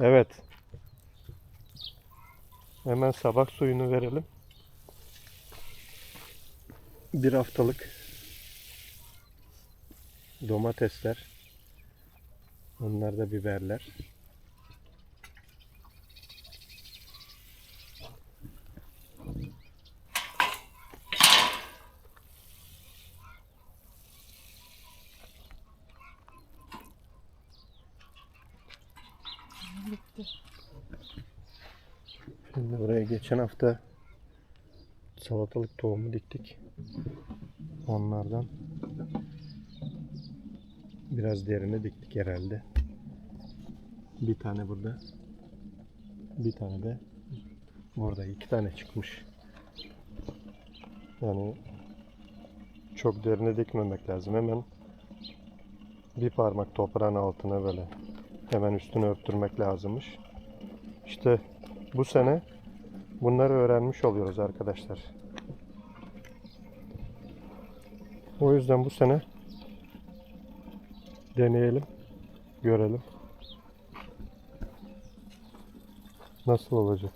Evet. Hemen sabah suyunu verelim. Bir haftalık domatesler. Onlar da biberler. Şimdi buraya geçen hafta salatalık tohumu diktik. Onlardan biraz derine diktik herhalde. Bir tane burada. Bir tane de burada. iki tane çıkmış. Yani çok derine dikmemek lazım. Hemen bir parmak toprağın altına böyle hemen üstünü örttürmek lazımmış. İşte bu sene bunları öğrenmiş oluyoruz arkadaşlar. O yüzden bu sene deneyelim, görelim. Nasıl olacak?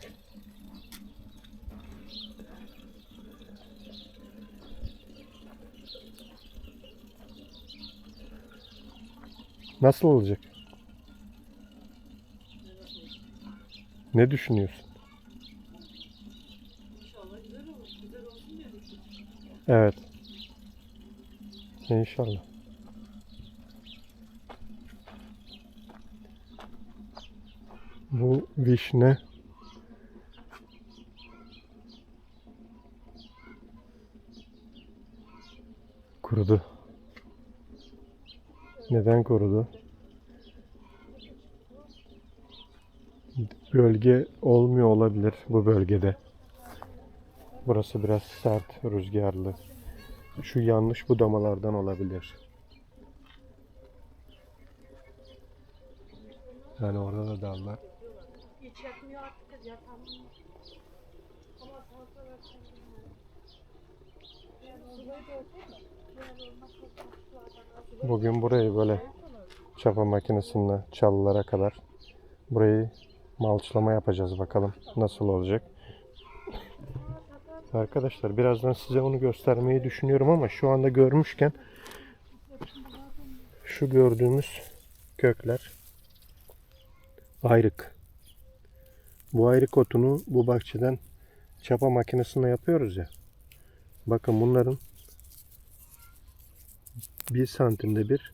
Nasıl olacak? Ne düşünüyorsun? İnşallah güzel olur. Güzel olsun diktik. Evet. İnşallah. Bu vişne kurudu. Neden kurudu? Gölge olmuyor olabilir bu bölgede. Burası biraz sert, rüzgarlı. Şu yanlış budamalardan olabilir. Yani orada da dallar. Bugün burayı böyle çapa makinesiyle çalılara kadar burayı malçlama yapacağız bakalım nasıl olacak. Arkadaşlar birazdan size onu göstermeyi düşünüyorum ama şu anda görmüşken şu gördüğümüz kökler ayrık. Bu ayrık otunu bu bahçeden çapa makinesinde yapıyoruz ya. Bakın bunların bir santimde bir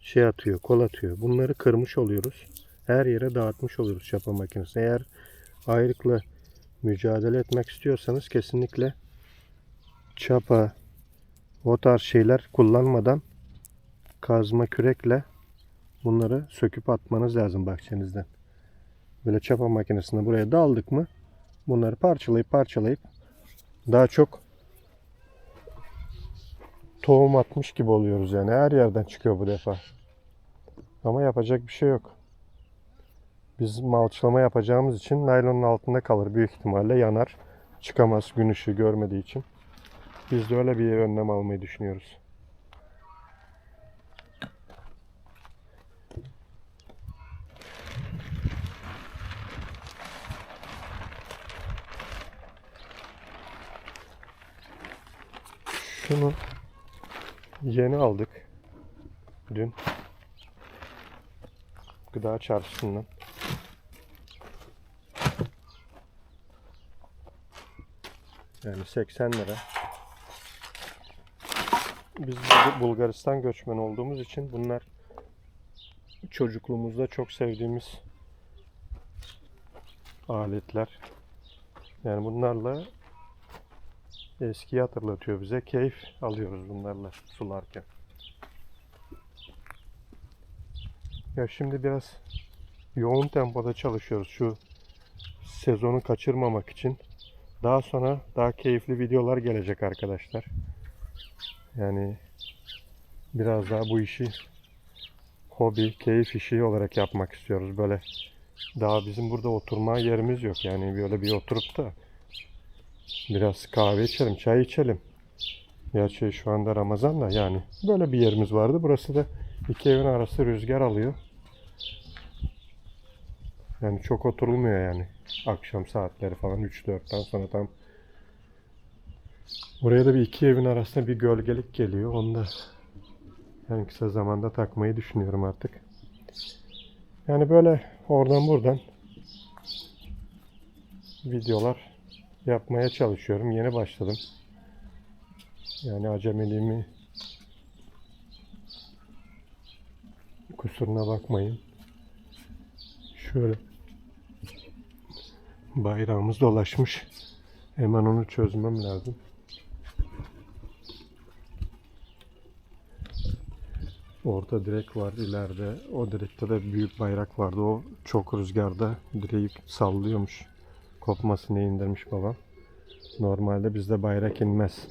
şey atıyor, kol atıyor. Bunları kırmış oluyoruz. Her yere dağıtmış oluyoruz çapa makinesine. Eğer ayrıkla mücadele etmek istiyorsanız kesinlikle çapa o tarz şeyler kullanmadan kazma kürekle bunları söküp atmanız lazım bahçenizden. Böyle çapa makinesine buraya daldık mı bunları parçalayıp parçalayıp daha çok tohum atmış gibi oluyoruz yani. Her yerden çıkıyor bu defa. Ama yapacak bir şey yok. Biz malçlama yapacağımız için naylonun altında kalır büyük ihtimalle yanar. Çıkamaz gün ışığı görmediği için. Biz de öyle bir önlem almayı düşünüyoruz. Şunu yeni aldık. Dün. Gıda çarşısından. Yani 80 lira. Biz Bul- Bulgaristan göçmen olduğumuz için bunlar çocukluğumuzda çok sevdiğimiz aletler. Yani bunlarla eskiyi hatırlatıyor bize. Keyif alıyoruz bunlarla sularken. Ya şimdi biraz yoğun tempoda çalışıyoruz şu sezonu kaçırmamak için. Daha sonra daha keyifli videolar gelecek arkadaşlar. Yani biraz daha bu işi hobi, keyif işi olarak yapmak istiyoruz. Böyle daha bizim burada oturma yerimiz yok. Yani böyle bir oturup da biraz kahve içelim, çay içelim. Gerçi şu anda Ramazan da yani böyle bir yerimiz vardı. Burası da iki evin arası rüzgar alıyor. Yani çok oturulmuyor yani. Akşam saatleri falan 3-4'ten sonra tam Buraya da bir iki evin arasında bir gölgelik geliyor. Onu da en kısa zamanda takmayı düşünüyorum artık. Yani böyle oradan buradan videolar yapmaya çalışıyorum. Yeni başladım. Yani acemiliğimi kusuruna bakmayın. Şöyle bayrağımız dolaşmış. Hemen onu çözmem lazım. Orada direk var ileride. O direkte de büyük bayrak vardı. O çok rüzgarda direği sallıyormuş. Kopmasını indirmiş babam. Normalde bizde bayrak inmez.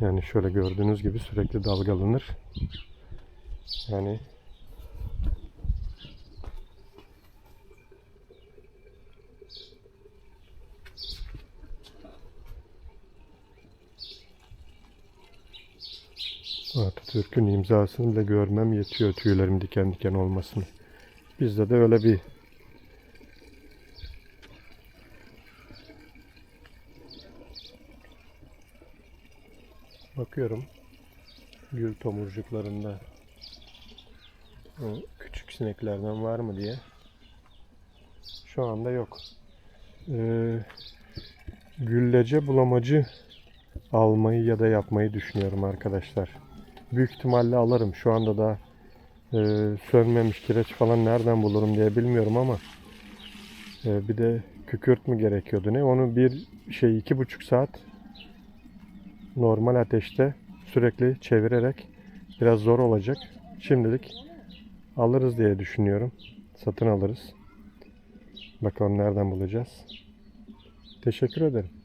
Yani şöyle gördüğünüz gibi sürekli dalgalanır. Yani Atatürk'ün imzasını bile görmem yetiyor tüylerim diken diken olmasını. Bizde de öyle bir bakıyorum gül tomurcuklarında küçük sineklerden var mı diye. Şu anda yok. Ee, güllece bulamacı almayı ya da yapmayı düşünüyorum arkadaşlar. Büyük ihtimalle alırım. Şu anda da e, sönmemiş kireç falan nereden bulurum diye bilmiyorum ama e, bir de kükürt mü gerekiyordu ne? Onu bir şey iki buçuk saat normal ateşte sürekli çevirerek biraz zor olacak. Şimdilik alırız diye düşünüyorum. Satın alırız. Bakalım nereden bulacağız. Teşekkür ederim.